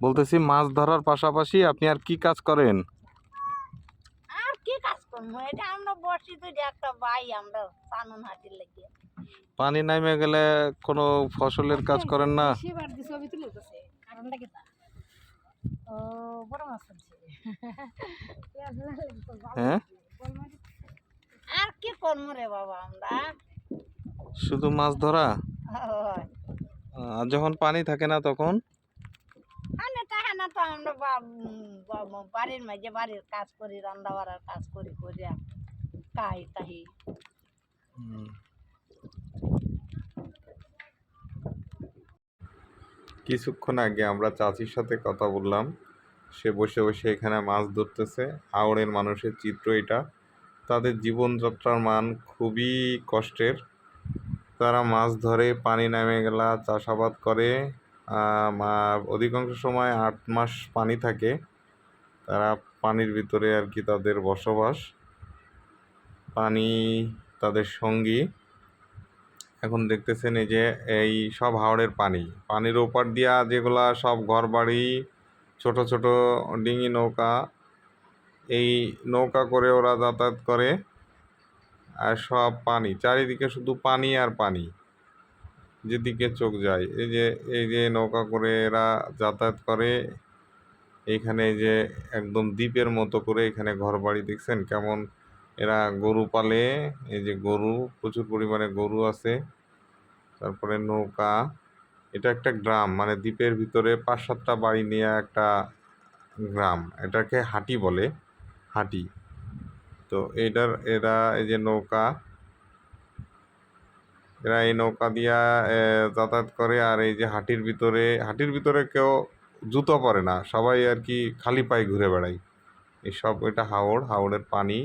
বলতেছি মাছ ধরার পাশাপাশি আপনি আর কি কাজ করেন? আর কি কাজ করব? এটা আমরা বসি তো একটা বাই আমরা কানুন হাতির লাগিয়ে পানি নামে গেলে কোনো ফসলের কাজ করেন না? সেবার দিয়ে ছবি তুলে গেছে কারণটা কি তা? ও বড় মাছ হ্যাঁ? আর কি করব রে বাবা আমরা? শুধু মাছ ধরা? আর যখন পানি থাকে না তখন আনে তাহা না তো আমরা বা- উম, বা- বাড়ির মাঝে বাড়ির কাজ করি, রান্না বাড়ার কাজ করি করিয়া কাহি তাহি কিছুক্ষণ আগে আমরা চাচির সাথে কথা বললাম। সে বসে বসে এখানে মাছ ধরতেছে। হাওড়ের মানুষের চিত্র এটা। তাদের জীবনযাত্রার মান খুবই কষ্টের। তারা মাছ ধরে, পানি নামে গেলা, চাষাবাদ করে। অধিকাংশ সময় আট মাস পানি থাকে। তারা পানির ভিতরে আর কি তাদের বসবাস। পানি তাদের সঙ্গী। এখন দেখতেছেন এই যে এই সব হাওড়ের পানি। পানির ওপার দিয়া যেগুলা সব ঘরবাড়ি, ছোট ছোট ডিঙি নৌকা, এই নৌকা করে ওরা যাতায়াত করে। আর সব পানি, চারিদিকে শুধু পানি আর পানি। যেদিকে চোখ যায়। এই যে এই যে নৌকা করে এরা যাতায়াত করে, এইখানে যে একদম দ্বীপের মতো করে এখানে ঘরবাড়ি, দেখছেন কেমন? এরা গরু পালে, এই যে গরু, প্রচুর পরিমাণে গরু আছে। তারপরে নৌকা, এটা একটা গ্রাম মানে দ্বীপের ভিতরে পাঁচ সাতটা বাড়ি নিয়ে একটা গ্রাম, এটাকে হাটি বলে, হাটি। তো এটার এরা এই যে নৌকা এরা এই নৌকা দিয়া যাতায়াত করে আর এই যে হাটির ভিতরে হাটির ভিতরে কেউ জুতো পরে না, সবাই আর কি খালি পায়ে ঘুরে বেড়ায়। এসব, এটা হাওড়, হাওড়ের পানি।